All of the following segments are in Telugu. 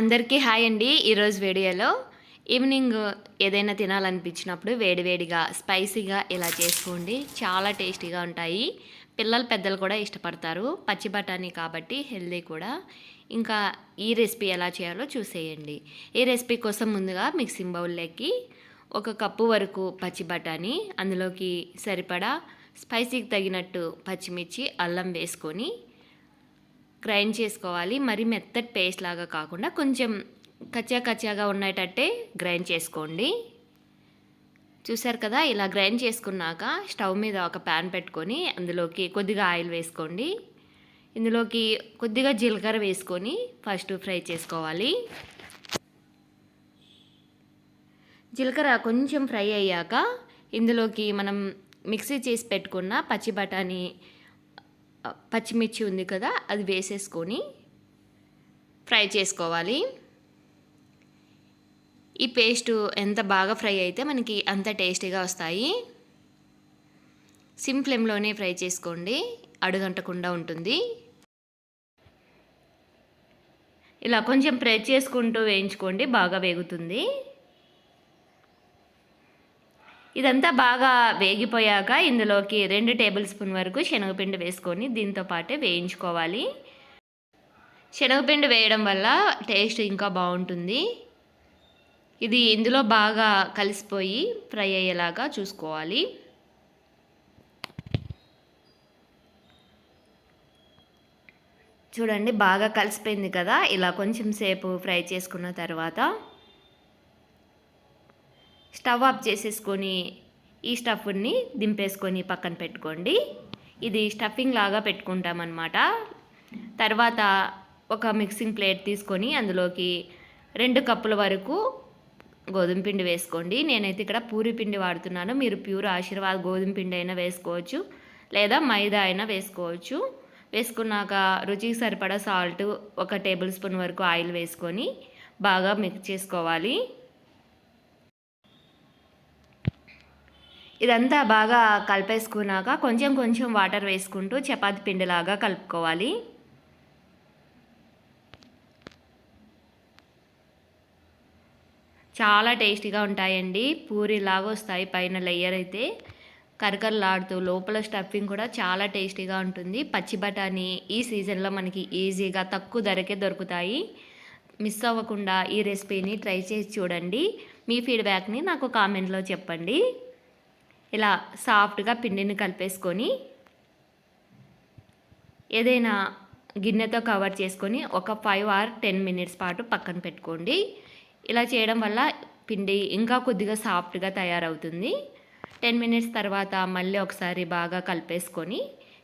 అందరికీ హాయ్ అండి. ఈరోజు వీడియోలో ఈవినింగ్ ఏదైనా తినాలనిపించినప్పుడు వేడివేడిగా స్పైసీగా ఇలా చేసుకోండి. చాలా టేస్టీగా ఉంటాయి. పిల్లలు పెద్దలు కూడా ఇష్టపడతారు. పచ్చి బఠానీ కాబట్టి హెల్దీ కూడా. ఇంకా ఈ రెసిపీ ఎలా చేయాలో చూసేయండి. ఈ రెసిపీ కోసం ముందుగా మిక్సింగ్ బౌల్లోకి ఒక కప్పు వరకు పచ్చి బఠానీ అందులోకి సరిపడా స్పైసీకి తగినట్టు పచ్చిమిర్చి అల్లం వేసుకొని గ్రైండ్ చేసుకోవాలి. మరి మెత్తటి పేస్ట్ లాగా కాకుండా కొంచెం కచ్చా కచ్చాగా ఉండేటట్టే గ్రైండ్ చేసుకోండి. చూసారు కదా ఇలా గ్రైండ్ చేసుకున్నాక స్టవ్ మీద ఒక ప్యాన్ పెట్టుకొని అందులోకి కొద్దిగా ఆయిల్ వేసుకోండి. ఇందులోకి కొద్దిగా జీలకర్ర వేసుకొని ఫస్ట్ ఫ్రై చేసుకోవాలి. జీలకర్ర కొంచెం ఫ్రై అయ్యాక ఇందులోకి మనం మిక్సీ చేసి పెట్టుకున్న పచ్చి బఠానీ పచ్చిమిర్చి ఉంది కదా అది వేసేసుకొని ఫ్రై చేసుకోవాలి. ఈ పేస్ట్ ఎంత బాగా ఫ్రై అయితే మనకి అంత టేస్టీగా వస్తాయి. సిమ్ ఫ్లేమ్లోనే ఫ్రై చేసుకోండి అడుగంటకుండా ఉంటుంది. ఇలా కొంచెం ప్రెస్ చేసుకుంటూ వేయించుకోండి బాగా వేగుతుంది. ఇదంతా బాగా వేగిపోయాక ఇందులోకి రెండు టేబుల్ స్పూన్ వరకు శనగపిండి వేసుకొని దీంతో పాటే వేయించుకోవాలి. శనగపిండి వేయడం వల్ల టేస్ట్ ఇంకా బాగుంటుంది. ఇది ఇందులో బాగా కలిసిపోయి ఫ్రై అయ్యేలాగా చూసుకోవాలి. చూడండి బాగా కలిసిపోయింది కదా ఇలా కొంచెం సేపు ఫ్రై చేసుకున్న తర్వాత స్టవ్ ఆఫ్ చేసేసుకొని ఈ స్టఫ్ని దింపేసుకొని పక్కన పెట్టుకోండి. ఇది స్టఫింగ్ లాగా పెట్టుకుంటామన్నమాట. తర్వాత ఒక మిక్సింగ్ ప్లేట్ తీసుకొని అందులోకి రెండు కప్పుల వరకు గోధుమ పిండి వేసుకోండి. నేనైతే ఇక్కడ పూరి పిండి వాడుతున్నాను. మీరు ప్యూర్ ఆశీర్వాద్ గోధుమ పిండి అయినా వేసుకోవచ్చు లేదా మైదా అయినా వేసుకోవచ్చు. వేసుకున్నాక రుచికి సరిపడా సాల్ట్ ఒక టేబుల్ స్పూన్ వరకు ఆయిల్ వేసుకొని బాగా మిక్స్ చేసుకోవాలి. ఇదంతా బాగా కలిపేసుకున్నాక కొంచెం కొంచెం వాటర్ వేసుకుంటూ చపాతి పిండిలాగా కలుపుకోవాలి. చాలా టేస్టీగా ఉంటాయండి. పూరిలాగా వస్తాయి పైన లేయర్ అయితే. కరకరలాడుతూ లోపల స్టఫింగ్ కూడా చాలా టేస్టీగా ఉంటుంది. పచ్చి బఠానీ ఈ సీజన్లో మనకి ఈజీగా తక్కువ ధరకే దొరుకుతాయి. మిస్ అవ్వకుండా ఈ రెసిపీని ట్రై చేసి చూడండి. మీ ఫీడ్బ్యాక్ని నాకు కామెంట్లో చెప్పండి. ఇలా సాఫ్ట్గా పిండిని కలిపేసుకొని ఏదైనా గిన్నెతో కవర్ చేసుకొని ఒక ఫైవ్ ఆర్ టెన్ మినిట్స్ పాటు పక్కన పెట్టుకోండి. ఇలా చేయడం వల్ల పిండి ఇంకా కొద్దిగా సాఫ్ట్గా తయారవుతుంది. టెన్ మినిట్స్ తర్వాత మళ్ళీ ఒకసారి బాగా కలిపేసుకొని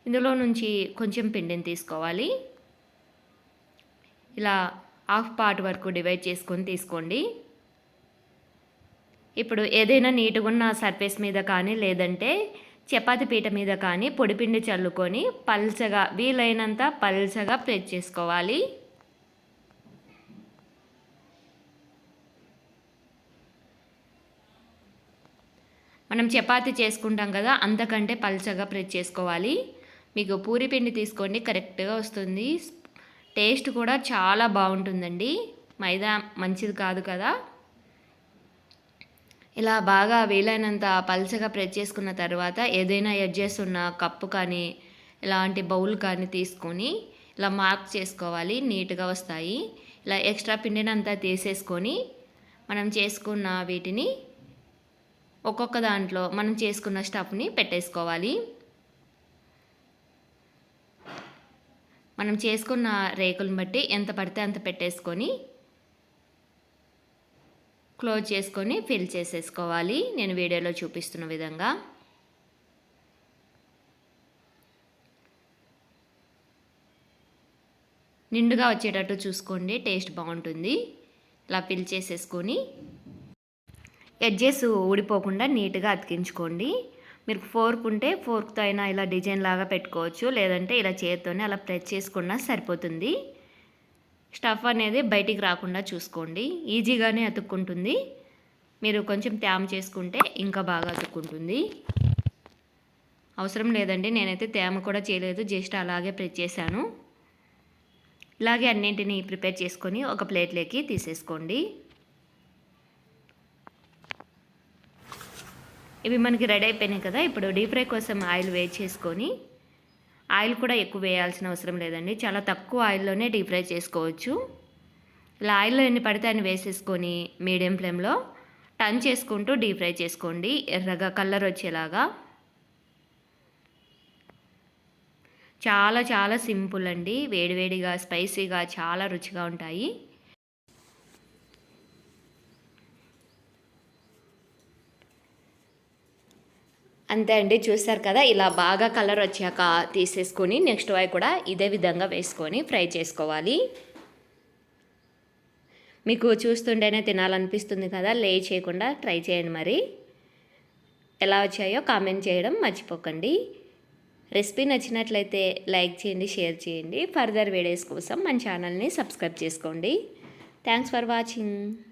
ఇందులో నుంచి కొంచెం పిండిని తీసుకోవాలి. ఇలా హాఫ్ పార్ట్ వరకు డివైడ్ చేసుకొని తీసుకోండి. ఇప్పుడు ఏదైనా నీట్గా ఉన్న సర్ఫేస్ మీద కానీ లేదంటే చపాతి పీట మీద కానీ పొడిపిండి చల్లుకొని పల్చగా వీలైనంత పల్చగా ప్రెస్ చేసుకోవాలి. మనం చపాతి చేసుకుంటాం కదా అంతకంటే పల్చగా ప్రెస్ చేసుకోవాలి. మీకు పూరి పిండి తీసుకోండి కరెక్ట్గా వస్తుంది. టేస్ట్ కూడా చాలా బాగుంటుందండి. మైదా మంచిది కాదు కదా. ఇలా బాగా వీలైనంత పల్చగా ప్రెస్ చేసుకున్న తర్వాత ఏదైనా ఎడ్జెస్ ఉన్న కప్పు కానీ ఇలాంటి బౌల్ కానీ తీసుకొని ఇలా మార్క్ చేసుకోవాలి నీట్గా వస్తాయి. ఇలా ఎక్స్ట్రా పిండిని అంతా తీసేసుకొని మనం చేసుకున్న వీటిని ఒక్కొక్క దాంట్లో మనం చేసుకున్న స్టఫ్ని పెట్టేసుకోవాలి. మనం చేసుకున్న రేకులను బట్టి ఎంత పడితే అంత పెట్టేసుకొని క్లోజ్ చేసుకొని ఫిల్ చేసేసుకోవాలి. నేను వీడియోలో చూపిస్తున్న విధంగా. నిండుగా వచ్చేటట్టు చూసుకోండి. టేస్ట్ బాగుంటుంది. ఇలా ఫిల్ చేసేసుకొని ఎడ్జెస్ ఊడిపోకుండా నీట్గా అతికించుకోండి. మీరు ఫోర్క్ ఉంటే ఫోర్క్తో అయినా ఇలా డిజైన్ లాగా పెట్టుకోవచ్చు. లేదంటే ఇలా చేతితోనే అలా ప్రెస్ చేసుకున్నా సరిపోతుంది. స్టఫ్ అనేది బయటికి రాకుండా చూసుకోండి. ఈజీగానే అతుక్కుంటుంది. మీరు కొంచెం తేమ చేసుకుంటే ఇంకా బాగా అతుక్కుంటుంది. అవసరం లేదండి. నేనైతే తేమ కూడా చేయలేదు. జస్ట్ అలాగే ప్రెస్ చేశాను. ఇలాగే అన్నింటినీ ప్రిపేర్ చేసుకొని ఒక ప్లేట్లోకి తీసేసుకోండి. ఇవి మనకి రెడీ అయిపోయినాయి కదా. ఇప్పుడు డీప్ ఫ్రై కోసం ఆయిల్ వేడి చేసుకొని ఆయిల్ కూడా ఎక్కువ వేయాల్సిన అవసరం లేదండి. చాలా తక్కువ ఆయిల్లోనే డీప్ ఫ్రై చేసుకోవచ్చు. ఇలా ఆయిల్లో ఎన్ని పడితే అన్ని వేసేసుకొని మీడియం ఫ్లేమ్లో టర్న్ చేసుకుంటూ డీప్ ఫ్రై చేసుకోండి. ఎర్రగా కలర్ వచ్చేలాగా. చాలా చాలా సింపుల్ అండి. వేడివేడిగా స్పైసీగా చాలా రుచిగా ఉంటాయి. అంతే అండి చూస్తారు కదా? ఇలా బాగా కలర్ వచ్చాక తీసేసుకొని నెక్స్ట్ వై కూడా ఇదే విధంగా వేసుకొని ఫ్రై చేసుకోవాలి. మీకు చూస్తుంటేనే తినాలనిపిస్తుంది కదా? లే చేయకుండా ట్రై చేయండి మరి. ఎలా వచ్చాయో కామెంట్ చేయడం మర్చిపోకండి. రెసిపీ నచ్చినట్లయితే లైక్ చేయండి షేర్ చేయండి. ఫర్దర్ వీడియోస్ కోసం మన ఛానల్ని సబ్స్క్రైబ్ చేసుకోండి. Thanks for watching.